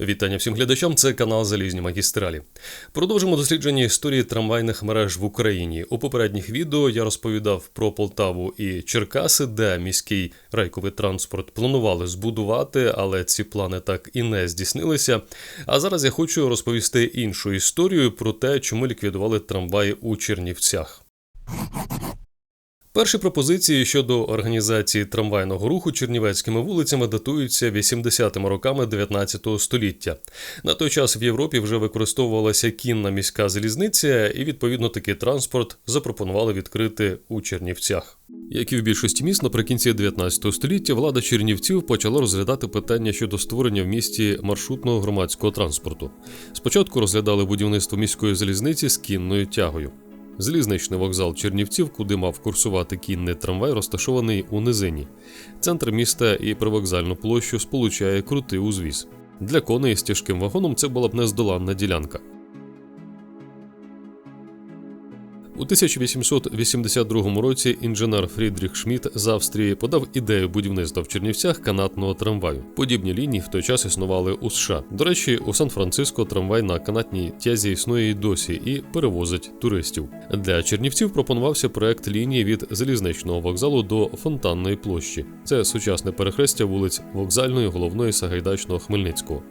Вітання всім глядачам. Це канал Залізні магістралі. Продовжимо дослідження історії трамвайних мереж в Україні. У попередніх відео я розповідав про Полтаву і Черкаси, де міський рейковий транспорт планували збудувати, але ці плани так і не здійснилися. А зараз я хочу розповісти іншу історію про те, чому ліквідували трамваї у Чернівцях. Перші пропозиції щодо організації трамвайного руху чернівецькими вулицями датуються 80-ми роками 19 століття. На той час в Європі вже використовувалася кінна міська залізниця, і відповідно такий транспорт запропонували відкрити у Чернівцях. Як і в більшості міст, наприкінці 19 століття влада Чернівців почала розглядати питання щодо створення в місті маршрутного громадського транспорту. Спочатку розглядали будівництво міської залізниці з кінною тягою. Залізничний вокзал Чернівців, куди мав курсувати кінний трамвай, розташований у низині. Центр міста і привокзальну площу сполучає крутий узвіз. Для коней з тяжким вагоном це була б нездоланна ділянка. У 1882 році інженер Фрідріх Шмідт з Австрії подав ідею будівництва в Чернівцях канатного трамваю. Подібні лінії в той час існували у США. До речі, у Сан-Франциско трамвай на канатній тязі існує і досі і перевозить туристів. Для Чернівців пропонувався проект лінії від залізничного вокзалу до Фонтанної площі. Це сучасне перехрестя вулиць Вокзальної, головної Сагайдачного Хмельницького.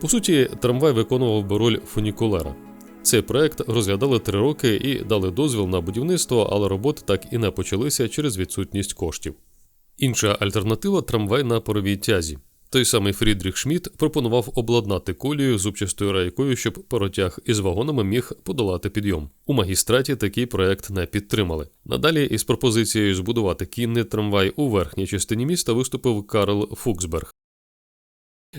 По суті, трамвай виконував би роль фунікулера. Цей проект розглядали три роки і дали дозвіл на будівництво, але роботи так і не почалися через відсутність коштів. Інша альтернатива трамвай на паровій тязі. Той самий Фрідріх Шмідт пропонував обладнати колію зубчастою рейкою, щоб паротяг із вагонами міг подолати підйом. У магістраті такий проект не підтримали. Надалі із пропозицією збудувати кінний трамвай у верхній частині міста виступив Карл Фуксберг.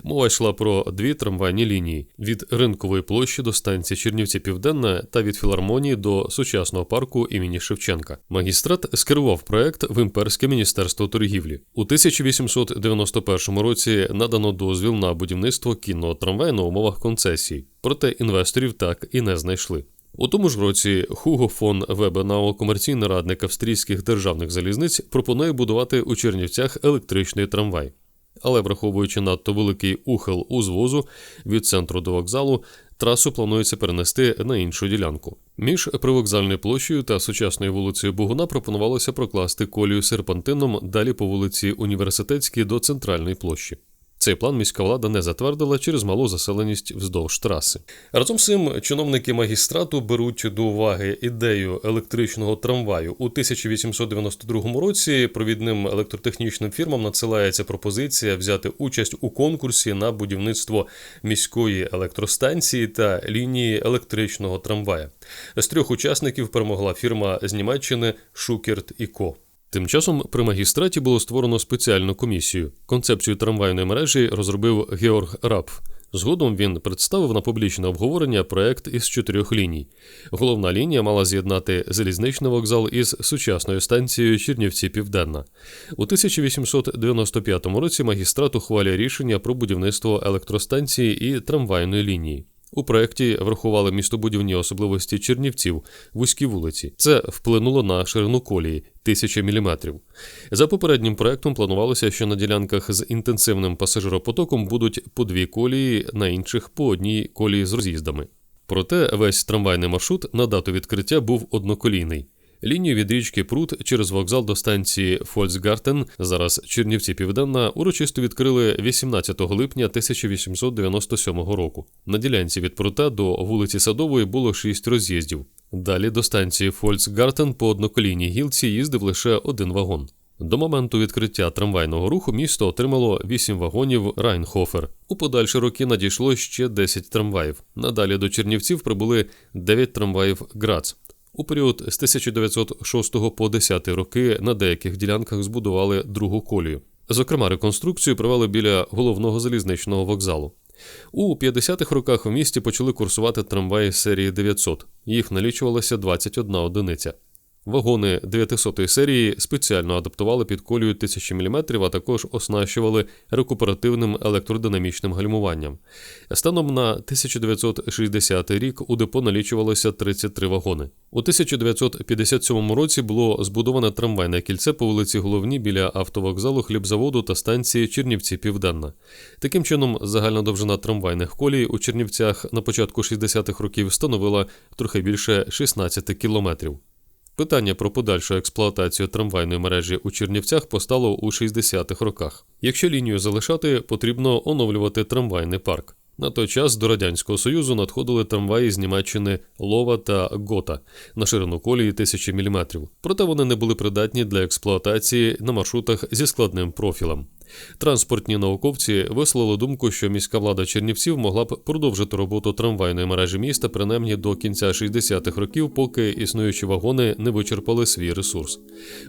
Мова йшла про дві трамвайні лінії від ринкової площі до станції Чернівці Південна та від філармонії до сучасного парку імені Шевченка. Магістрат скерував проект в імперське міністерство торгівлі. У 1891 році надано дозвіл на будівництво кінного трамваю на умовах концесії, проте інвесторів так і не знайшли. У тому ж році Хуго фон Вебенау, комерційний радник австрійських державних залізниць, пропонує будувати у Чернівцях електричний трамвай але враховуючи надто великий ухил узвозу від центру до вокзалу, трасу планується перенести на іншу ділянку. Між привокзальною площею та сучасною вулицею Богуна пропонувалося прокласти колію серпантином далі по вулиці Університетській до центральної площі. Цей план міська влада не затвердила через малу заселеність вздовж траси. Разом з цим чиновники магістрату беруть до уваги ідею електричного трамваю у 1892 році. Провідним електротехнічним фірмам надсилається пропозиція взяти участь у конкурсі на будівництво міської електростанції та лінії електричного трамвая. З трьох учасників перемогла фірма з Німеччини Шукерт і Ко. Тим часом при магістраті було створено спеціальну комісію. Концепцію трамвайної мережі розробив Георг Рапф. Згодом він представив на публічне обговорення проект із чотирьох ліній. Головна лінія мала з'єднати залізничний вокзал із сучасною станцією Чернівці Південна. У 1895 році магістрат ухвалює рішення про будівництво електростанції і трамвайної лінії. У проєкті врахували містобудівні особливості Чернівців, вузькі вулиці. Це вплинуло на ширину колії тисячі міліметрів. За попереднім проектом планувалося, що на ділянках з інтенсивним пасажиропотоком будуть по дві колії, на інших по одній колії з роз'їздами. Проте весь трамвайний маршрут на дату відкриття був одноколійний. Лінію від річки Прут через вокзал до станції Фольцгартен, зараз Чернівці Південна, урочисто відкрили 18 липня 1897 року. На ділянці від Прута до вулиці Садової було шість роз'їздів. Далі до станції Фольцгартен по одноколійній гілці їздив лише один вагон. До моменту відкриття трамвайного руху місто отримало 8 вагонів Райнхофер. У подальші роки надійшло ще 10 трамваїв. Надалі до Чернівців прибули 9 трамваїв Грац. У період з 1906 по 10 роки на деяких ділянках збудували другу колію. Зокрема, реконструкцію провели біля головного залізничного вокзалу. У 50-х роках в місті почали курсувати трамваї серії 900. Їх налічувалося 21 одиниця. Вагони 900 серії спеціально адаптували під колію 1000 мм, а також оснащували рекуперативним електродинамічним гальмуванням. Станом на 1960 рік у депо налічувалося 33 вагони. У 1957 році було збудоване трамвайне кільце по вулиці Головній біля автовокзалу хлібзаводу та станції Чернівці Південна. Таким чином, загальна довжина трамвайних колій у Чернівцях на початку 60-х років становила трохи більше 16 кілометрів. Питання про подальшу експлуатацію трамвайної мережі у Чернівцях постало у 60-х роках. Якщо лінію залишати, потрібно оновлювати трамвайний парк. На той час до Радянського Союзу надходили трамваї з Німеччини Лова та Гота на ширину колії 1000 мм, проте вони не були придатні для експлуатації на маршрутах зі складним профілем. Транспортні науковці висловили думку, що міська влада Чернівців могла б продовжити роботу трамвайної мережі міста принаймні до кінця 60-х років, поки існуючі вагони не вичерпали свій ресурс.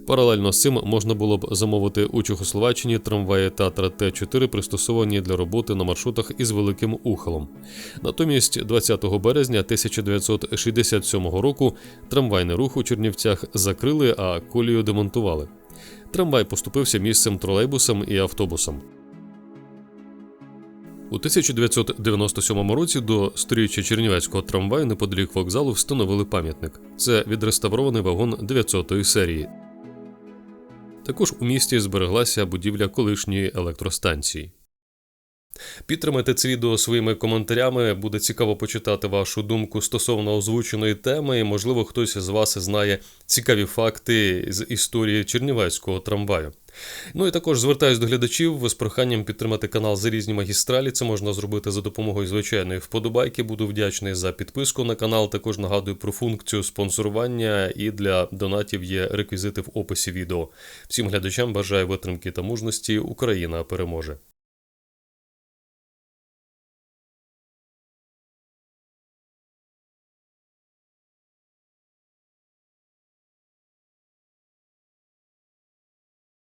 Паралельно з цим можна було б замовити у Чехословаччині трамваї Татра Т4, пристосовані для роботи на маршрутах із великим ухилом. Натомість, 20 березня 1967 року трамвайний рух у Чернівцях закрили, а колію демонтували. Трамвай поступився місцем тролейбусам і автобусам. У 1997 році до сторіччя Чернівецького трамваю неподалік вокзалу встановили пам'ятник. Це відреставрований вагон 900-ї серії. Також у місті збереглася будівля колишньої електростанції. Підтримайте це відео своїми коментарями. Буде цікаво почитати вашу думку стосовно озвученої теми. І, можливо, хтось з вас знає цікаві факти з історії Чернівецького трамваю. Ну і також звертаюсь до глядачів з проханням підтримати канал за різні магістралі. Це можна зробити за допомогою звичайної вподобайки. Буду вдячний за підписку на канал. Також нагадую про функцію спонсорування і для донатів є реквізити в описі відео. Всім глядачам бажаю витримки та мужності. Україна переможе.